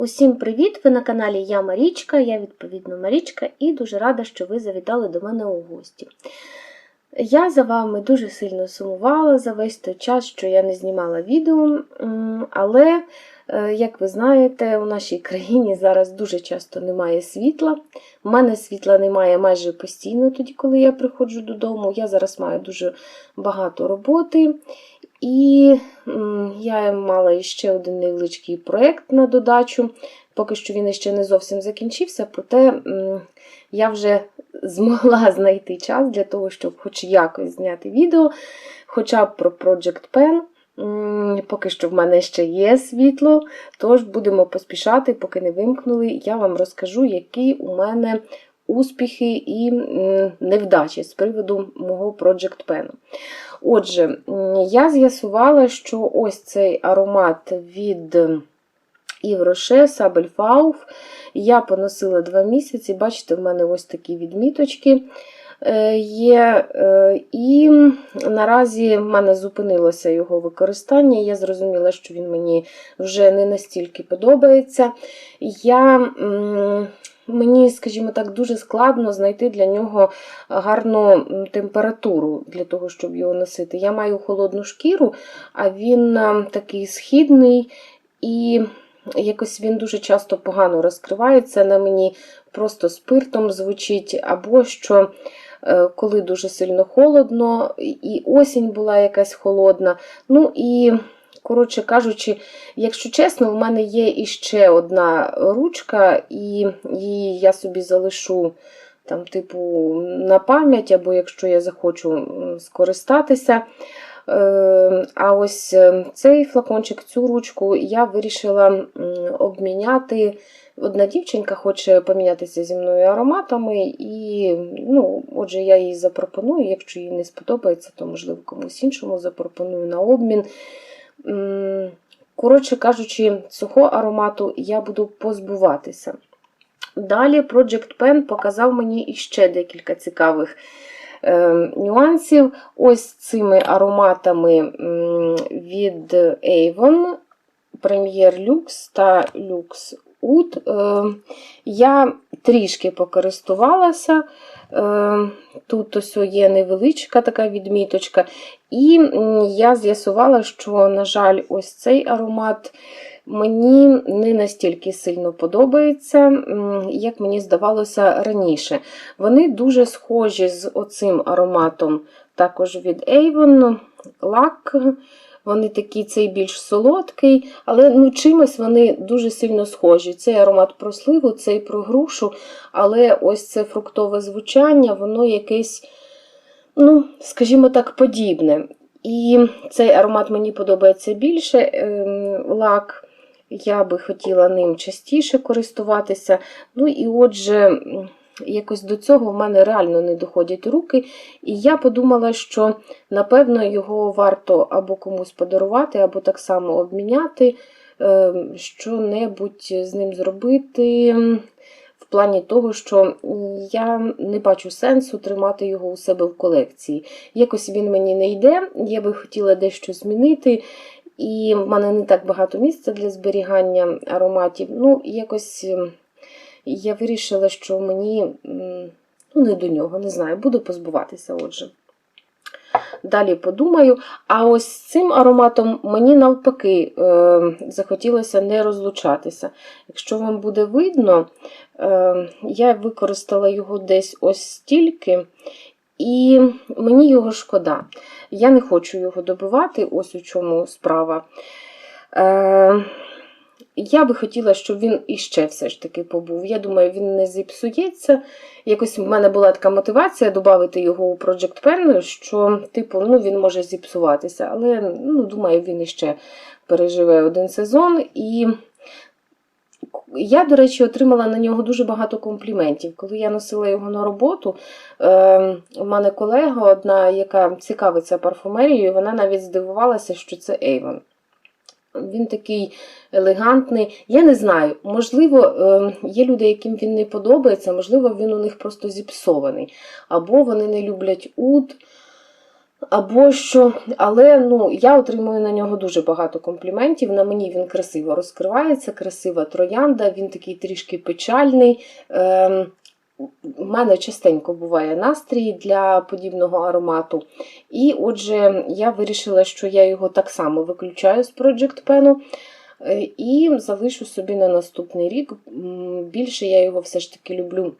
Усім привіт! Ви на каналі Я Марічка, я відповідно Марічка, і дуже рада, що ви завітали до мене у гості. Я за вами дуже сильно сумувала за весь той час, що я не знімала відео, але, е, як ви знаєте, у нашій країні зараз дуже часто немає світла. У мене світла немає майже постійно, тоді, коли я приходжу додому. Я зараз маю дуже багато роботи. І я мала ще один невеличкий проєкт на додачу. Поки що він ще не зовсім закінчився, проте я вже змогла знайти час для того, щоб хоч якось зняти відео, хоча б про Project Pen. Поки що в мене ще є світло, тож будемо поспішати, поки не вимкнули. Я вам розкажу, які у мене успіхи і невдачі з приводу мого Project Pen. Отже, я з'ясувала, що ось цей аромат від Івроше, Сабельфауф, я поносила два місяці. Бачите, в мене ось такі відміточки є. е, І наразі в мене зупинилося його використання. Я зрозуміла, що він мені вже не настільки подобається. Я, Мені, скажімо так, дуже складно знайти для нього гарну температуру для того, щоб його носити. Я маю холодну шкіру, а він е, такий східний і якось він дуже часто погано розкривається на мені, просто спиртом звучить, або що. Е, Коли дуже сильно холодно, і осінь була якась холодна. Ну і, коротше кажучи, якщо чесно, в мене є іще одна ручка, і її я собі залишу там, типу, на пам'ять, або якщо я захочу скористатися. Е, А ось е, цей флакончик, цю ручку я вирішила обміняти. Одна дівчинка хоче помінятися зі мною ароматами, і, ну, отже, я їй запропоную. Якщо їй не сподобається, то, можливо, комусь іншому запропоную на обмін. Коротше кажучи, цього аромату я буду позбуватися. Далі Project Pen показав мені іще декілька цікавих е, нюансів. Ось цими ароматами від Avon, Premier Lux та Lux Oud. Е, я трішки покористувалася. Е, Тут ось є невеличка така відміточка. І я з'ясувала, що, на жаль, ось цей аромат мені не настільки сильно подобається, як мені здавалося раніше. Вони дуже схожі з оцим ароматом, також від Avon, лак. Вони такі, цей більш солодкий, але ну, чимось вони дуже сильно схожі. Цей аромат про сливу, цей про грушу, але ось це фруктове звучання, воно якесь, ну, скажімо так, подібне. І цей аромат мені подобається більше. ем, Лак. Я би хотіла ним частіше користуватися. Ну і отже, якось до цього в мене реально не доходять руки. І я подумала, що напевно його варто або комусь подарувати, або так само обміняти, е, що-небудь з ним зробити. В плані того, що я не бачу сенсу тримати його у себе в колекції. Якось він мені не йде, я би хотіла дещо змінити. І в мене не так багато місця для зберігання ароматів. Ну, якось ем, я вирішила, що мені ну, не до нього, не знаю, буду позбуватися, отже. Далі подумаю. А ось цим ароматом мені навпаки е, захотілося не розлучатися. Якщо вам буде видно, е, я використала його десь ось стільки, і мені його шкода. Я не хочу його добивати, ось у чому справа. Е, я би хотіла, щоб він іще все ж таки побув. Я думаю, він не зіпсується. Якось в мене була така мотивація додати його у Project Pen, що, типу, ну, він може зіпсуватися. Але, ну, думаю, він іще переживе один сезон. І я, до речі, отримала на нього дуже багато компліментів. Коли я носила його на роботу, у мене колега, одна, яка цікавиться парфумерією, вона навіть здивувалася, що це Avon. Він такий елегантний. Я не знаю, можливо, е, є люди, яким він не подобається, можливо, він у них просто зіпсований. Або вони не люблять уд. Або що, але ну, я отримую на нього дуже багато компліментів. На мені він красиво розкривається, красива троянда, він такий трішки печальний. Ем, у мене частенько буває настрій для подібного аромату. І отже, я вирішила, що я його так само виключаю з Project Pen е, і залишу собі на наступний рік. Більше я його все ж таки люблю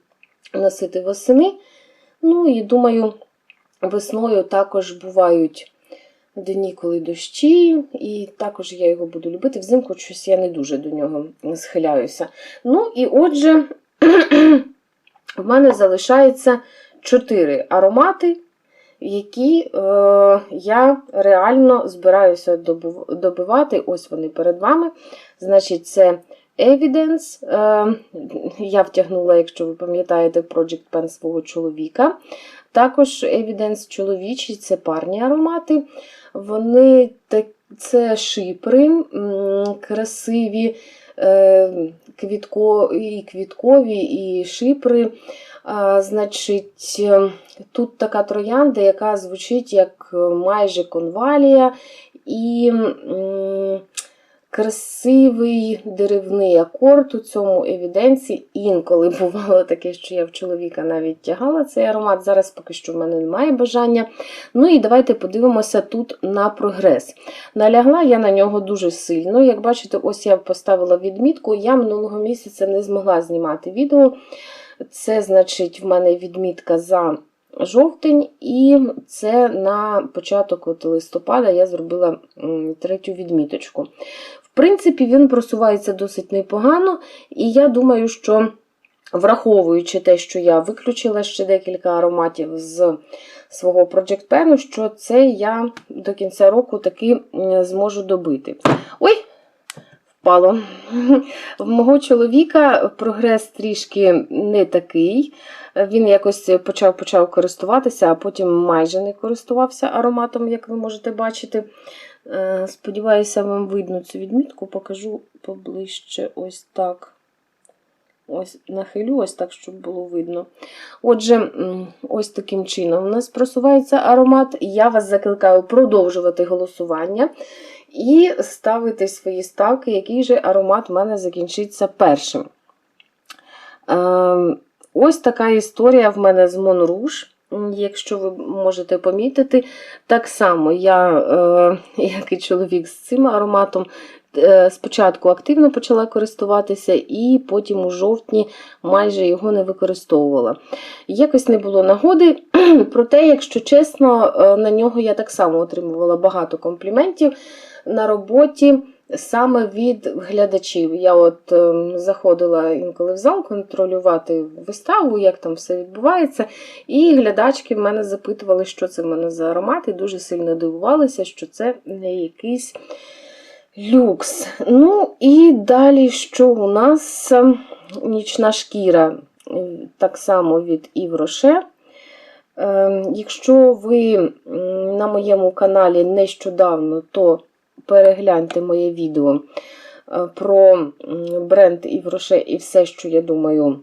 носити восени. Ну і думаю, весною також бувають дні, коли дощі, і також я його буду любити. Взимку щось я не дуже до нього схиляюся. Ну і отже, в мене залишається 4 аромати, які е, я реально збираюся добивати. Ось вони перед вами. Значить, це Evidence. Е, я втягнула, якщо ви пам'ятаєте, Project Pen свого чоловіка. Також Evidence чоловічий це парні аромати. Вони так, це шипри, красиві, е, квітко, і квіткові, і шипри. Значить, е, тут така троянда, яка звучить як майже конвалія, і красивий деревний акорд у цьому евіденці. Інколи бувало таке, що я в чоловіка навіть тягала цей аромат. Зараз поки що в мене немає бажання. Ну і давайте подивимося тут на прогрес. Налягла я на нього дуже сильно. Як бачите, ось я поставила відмітку. Я минулого місяця не змогла знімати відео. Це, значить, в мене відмітка за жовтень, і це на початок от листопада я зробила третю відміточку. В принципі, він просувається досить непогано, і я думаю, що враховуючи те, що я виключила ще декілька ароматів з свого Project Pen, що це я до кінця року таки зможу добити. Ой! Впало. В мого чоловіка прогрес трішки не такий. Він якось почав почав користуватися, а потім майже не користувався ароматом, як ви можете бачити. Е, Сподіваюся, вам видно цю відмітку, покажу поближче ось так. Ось нахилю, ось так, щоб було видно. Отже, ось таким чином у нас просувається аромат. Я вас закликаю продовжувати голосування і ставити свої ставки, який же аромат в мене закінчиться першим. Ось така історія в мене з Монруш. Якщо ви можете помітити, так само я, е, як і чоловік з цим ароматом, е, спочатку активно почала користуватися, і потім у жовтні майже його не використовувала. Якось не було нагоди, проте, якщо чесно, е, на нього я так само отримувала багато компліментів на роботі. Саме від глядачів. Я от е, заходила інколи в зал контролювати виставу, як там все відбувається. І глядачки в мене запитували, що це в мене за аромат, і дуже сильно дивувалися, що це не якийсь люкс. Ну і далі, що у нас нічна шкіра, так само від Yves Rocher. Е, Якщо ви на моєму каналі нещодавно, то перегляньте моє відео е, про бренд Rocher і все, що я думаю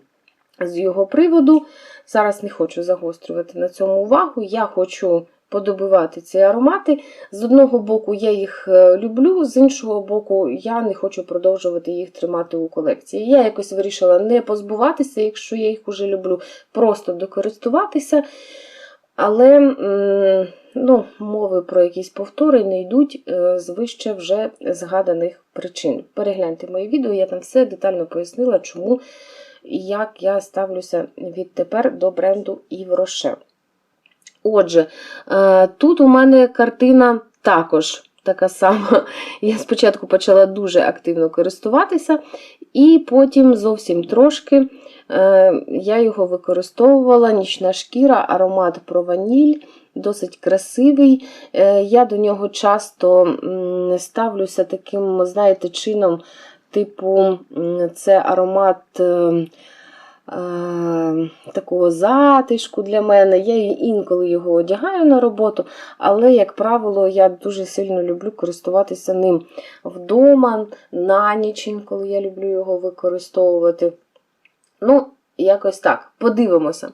з його приводу. Зараз не хочу загострювати на цьому увагу. Я хочу подобивати ці аромати. З одного боку, я їх е, люблю, з іншого боку, я не хочу продовжувати їх тримати у колекції. Я якось вирішила не позбуватися, якщо я їх уже люблю, просто докористуватися. Але ну, мови про якісь повтори не йдуть е, з вище вже згаданих причин. Перегляньте моє відео, я там все детально пояснила, чому і як я ставлюся відтепер до бренду Rocher. Отже, е, тут у мене картина також така сама. Я спочатку почала дуже активно користуватися, і потім зовсім трошки е, я його використовувала. Нічна шкіра, аромат про ваніль, досить красивий. Е, Я до нього часто ставлюся таким, знаєте, чином, типу, це аромат. е, е, Такого затишку для мене. Я інколи його одягаю на роботу, але, як правило, я дуже сильно люблю користуватися ним вдома, на ніч, коли я люблю його використовувати. Ну, якось так, подивимося.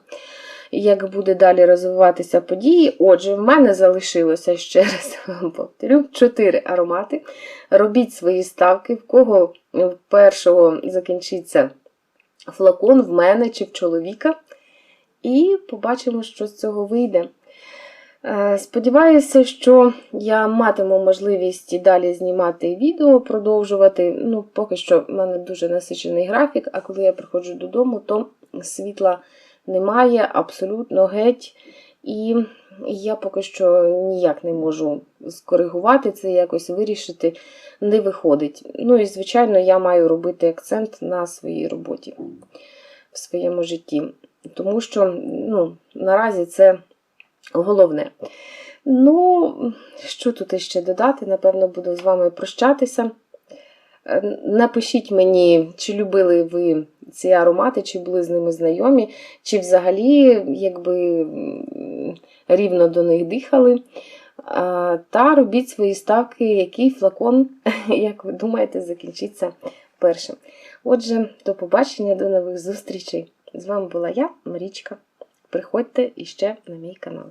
Як буде далі розвиватися події. Отже, в мене залишилося ще раз повторю 4 аромати. Робіть свої ставки, в кого в першого закінчиться флакон, в мене чи в чоловіка. І побачимо, що з цього вийде. Е, Сподіваюся, що я матиму можливість і далі знімати відео, продовжувати. Ну, поки що в мене дуже насичений графік, а коли я приходжу додому, то світла немає абсолютно геть. І я поки що ніяк не можу скоригувати це, якось вирішити, не виходить. Ну і, звичайно, я маю робити акцент на своїй роботі в своєму житті. Тому що ну, наразі це головне. Ну, що тут іще додати? Напевно, буду з вами прощатися. Напишіть мені, чи любили ви ці аромати, чи були з ними знайомі, чи взагалі якби рівно до них дихали. Та робіть свої ставки, який флакон, як ви думаєте, закінчиться першим. Отже, до побачення, до нових зустрічей. З вами була я, Марічка. Приходьте іще на мій канал.